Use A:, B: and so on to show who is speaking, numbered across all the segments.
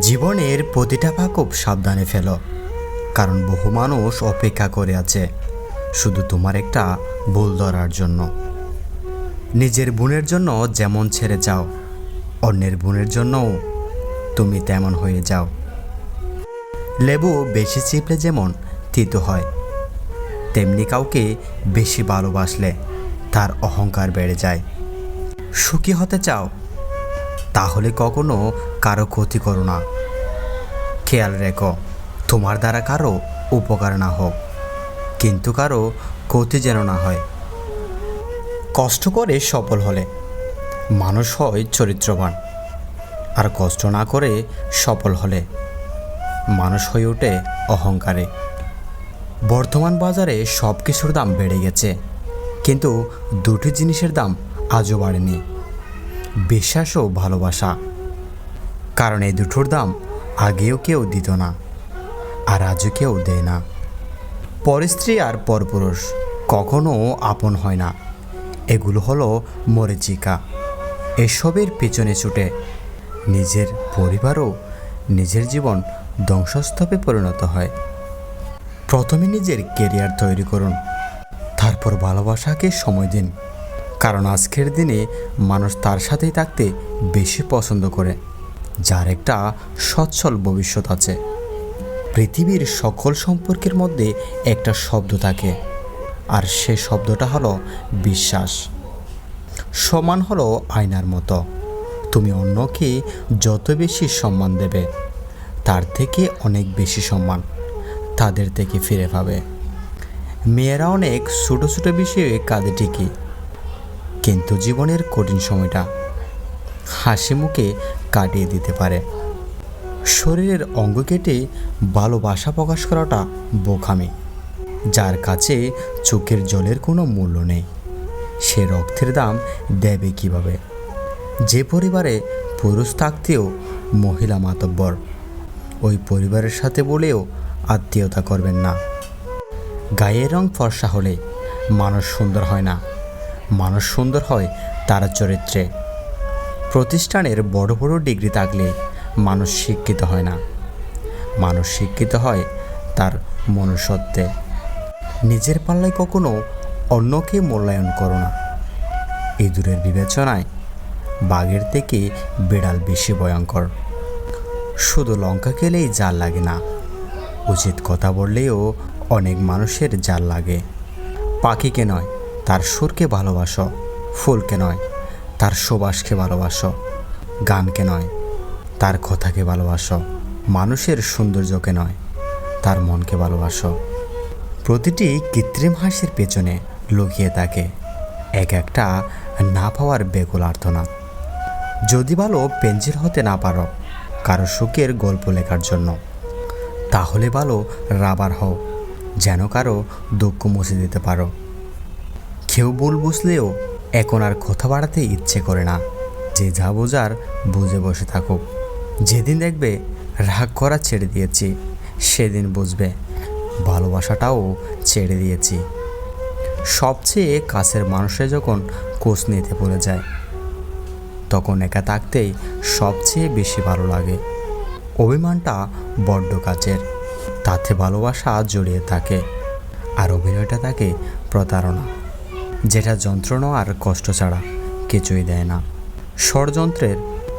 A: জীবনের প্রতিটা পা খুব সাবধানে ফেলো, কারণ বহু মানুষ অপেক্ষা করে আছে শুধু তোমার একটা ভুল ধরার জন্য। নিজের বোনের জন্য যেমন ছেড়ে যাও, অন্যের বোনের জন্যও তুমি তেমন হয়ে যাও। লেবু বেশি চিপলে যেমন তিতো হয়, তেমনি কাউকে বেশি ভালোবাসলে তার অহংকার বেড়ে যায়। সুখী হতে চাও তাহলে কখনো কারও ক্ষতি করো না। খেয়াল রেখো, তোমার দ্বারা কারও উপকার না হোক, কিন্তু কারও ক্ষতি যেন না হয়। কষ্ট করে সফল হলে মানুষ হয় চরিত্রবান, আর কষ্ট না করে সফল হলে মানুষ হয়ে ওঠে অহংকারে। বর্তমান বাজারে সব কিছুর দাম বেড়ে গেছে, কিন্তু দুটি জিনিসের দাম আজও বাড়েনি। বিশ্বাস ও ভালোবাসা। কারণ এই দুটোর দাম আগেও কেউ দিত না, আর আজও কেউ দেয় না। পরস্ত্রী আর পরপুরুষ কখনো আপন হয় না। এগুলো হলো মরিচিকা এসবের পেছনে ছুটে নিজের পরিবারও নিজের জীবন ধ্বংসস্তপে পরিণত হয়। প্রথমে নিজের কেরিয়ার তৈরি করুন, তারপর ভালোবাসাকে সময় দিন। কারণ আজকের দিনে মানুষ তার সাথেই থাকতে বেশি পছন্দ করে, যার একটা সচ্ছল ভবিষ্যৎ আছে। পৃথিবীর সকল সম্পর্কের মধ্যে একটা শব্দ থাকে, আর সে শব্দটা হলো বিশ্বাস। সমান হলো আয়নার মতো। তুমি অন্যকে যত বেশি সম্মান দেবে, তার থেকে অনেক বেশি সম্মান তাদের থেকে ফিরে পাবে। মেয়েরা অনেক ছোটো ছোটো বিষয়ে কাঁদে ঠিকই কিন্তু জীবনের কঠিন সময়টা হাসি মুখে কাটিয়ে দিতে পারে। শরীরের অঙ্গ কেটে ভালোবাসা প্রকাশ করাটা বোকামি, যার কাছে চোখের জলের কোনো মূল্য নেই। সে রক্তের দাম দেবে কীভাবে? যে পরিবারে পুরুষ থাকতেও মহিলা মাতব্বর, ওই পরিবারের সাথে বলেও আত্মীয়তা করবেন না। গায়ের রং ফর্সা হলে মানুষ সুন্দর হয় না। মানুষ সুন্দর হয় তার চরিত্রে। প্রতিষ্ঠানের বড় বড় ডিগ্রি থাকলে মানুষ শিক্ষিত হয় না। মানুষ শিক্ষিত হয় তার মনুষ্যত্বে। নিজের পাল্লায় কখনো অন্যকে মূল্যায়ন করো না। ইঁদুরের বিবেচনায় বাঘের থেকে বিড়াল বেশি ভয়ঙ্কর। শুধু লঙ্কা খেলেই জাল লাগে না। উচিত কথা বললেও অনেক মানুষের জাল লাগে। পাখিকে নয় তার সুরকে ভালোবাসো, ফুলকে নয়, তার সুবাসকে ভালোবাসো, গানকে নয়, তার কথাকে ভালোবাসো, মানুষের সৌন্দর্যকে নয়, তার মনকে ভালোবাসো। প্রতিটি কৃত্রিম হাসির পেছনে লুকিয়ে থাকে এক একটা না পাওয়ার বেগুল আর্থনা যদি ভালো পেন্সিল হতে না পারো, কারও সুখের গল্প লেখার জন্য, তাহলে ভালো রাবার হও, যেন কারও দুঃখ মুছে দিতে পারো। কেউ ভুল বুঝলেও এখন আর কথা বাড়াতে ইচ্ছে করে না। যে যা বোঝার বুঝে বসে থাকুক। যেদিন দেখবে রাগ করা ছেড়ে দিয়েছি, সেদিন বুঝবে ভালোবাসাটাও ছেড়ে দিয়েছি। সবচেয়ে কাছের মানুষে যখন কোচ নিতে পড়ে যায়, তখন একা থাকতেই সবচেয়ে বেশি ভালো লাগে। অভিমানটা বড্ড কাজের তাতে ভালোবাসা জড়িয়ে থাকে আর অভিনয়টা থাকে প্রতারণা। যেটা যন্ত্রণা আর কষ্ট ছাড়া কিছুই দেয় না। ষড়যন্ত্রের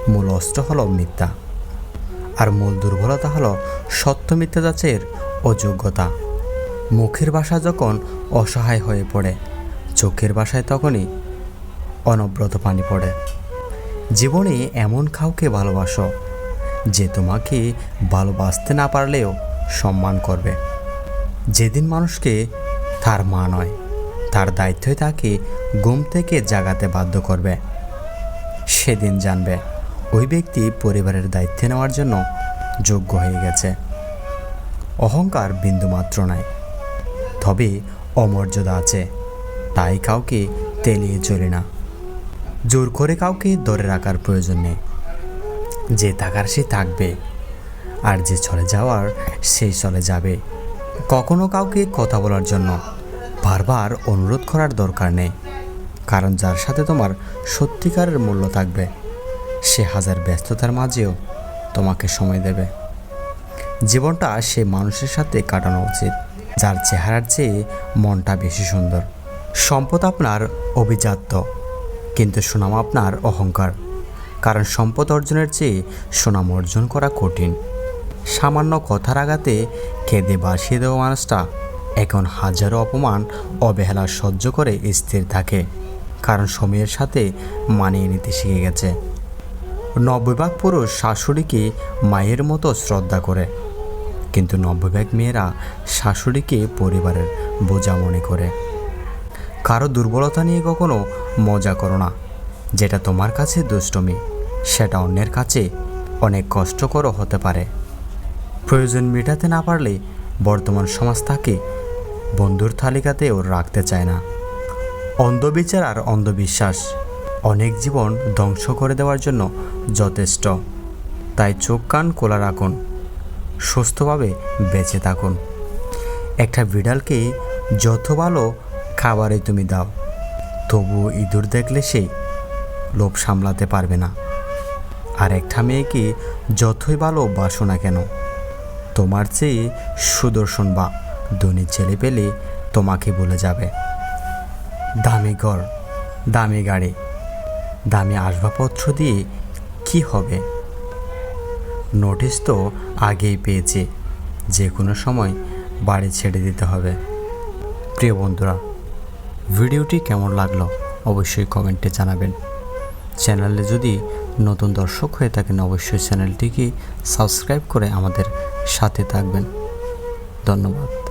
A: মূল অস্ত্র হলো মিথ্যা। আর মূল দুর্বলতা হলো সত্য মিথ্যা যাচের অযোগ্যতা। মুখের ভাষা যখন অসহায় হয়ে পড়ে, চোখের ভাষায় তখনই অনব্রত পানি পড়ে। জীবনে এমন কাউকে ভালোবাসো যে তোমাকে ভালোবাসতে না পারলেও সম্মান করবে। যেদিন মানুষকে তার মা নয় তার দায়িত্বই তাকে ঘুম থেকে জাগাতে বাধ্য করবে। সেদিন জানবে, ওই ব্যক্তি পরিবারের দায়িত্ব নেওয়ার জন্য যোগ্য হয়ে গেছে। অহংকার বিন্দুমাত্র নাই। তবে অমর্যাদা আছে, তাই কাউকে তেলিয়ে চলে না। জোর করে কাউকে ধরে রাখার প্রয়োজন নেই। যে থাকার সে থাকবে, আর যে চলে যাওয়ার সেই চলে যাবে। কখনো কাউকে কথা বলার জন্য বারবার অনুরোধ করার দরকার নেই, কারণ যার সাথে তোমার সত্যিকারের মূল্য থাকবে, সে হাজার ব্যস্ততার মাঝেও তোমাকে সময় দেবে। জীবনটা সে মানুষের সাথে কাটানো উচিত, যার চেহারার চেয়ে মনটা বেশি সুন্দর। সম্পদ আপনার অভিজাত্য, কিন্তু সুনাম আপনার অহংকার, কারণ সম্পদ অর্জনের চেয়ে সুনাম অর্জন করা কঠিন। সামান্য কথার আঘাতে খেদে বাসিয়ে দেওয়া মানুষটা এখন হাজারো অপমান অবহেলা সহ্য করে স্থির থাকে। কারণ সময়ের সাথে মানিয়ে নিতে শিখে গেছে। নব্বই পুরুষ শাশুড়িকে মায়ের মতো শ্রদ্ধা করে। কিন্তু নব্বই মেয়েরা শাশুড়িকে পরিবারের বোঝা মনে করে। কারও দুর্বলতা নিয়ে কখনো মজা করো না। যেটা তোমার কাছে দুষ্টমি, সেটা অন্যের কাছে অনেক কষ্টকরও হতে পারে। প্রয়োজন মেটাতে না পারলে বর্তমান সমাজ তাকে বন্ধুর তালিকাতেও রাখতে চায় না। অন্ধবিচার আর অন্ধবিশ্বাস অনেক জীবন ধ্বংস করে দেওয়ার জন্য যথেষ্ট। তাই চোখ কান খোলা রাখুন, সুস্থভাবে বেঁচে থাকুন। একটা বিড়ালকে যত ভালো খাবারে তুমি দাও, তবু ইঁদুর দেখলে সে লোভ সামলাতে পারবে না। আর একটা মেয়েকে যতই ভালো বাসো না কেন, তোমার চেয়ে সুদর্শন বা ধনী ছেলে পেলে তোমাকে বলে যাবে। দামি ঘর, দামি গাড়ি, দামি আসবাবপত্র দিয়ে কি হবে? নোটিশ তো আগেই পেয়েছি যে কোনো সময় বাড়ি ছেড়ে দিতে হবে। প্রিয় বন্ধুরা, ভিডিওটি কেমন লাগল অবশ্যই কমেন্টে জানাবেন। চ্যানেলে যদি নতুন দর্শক হয়ে থাকেন, অবশ্যই চ্যানেলটিকে সাবস্ক্রাইব করে আমাদের সাথে থাকবেন। ধন্যবাদ।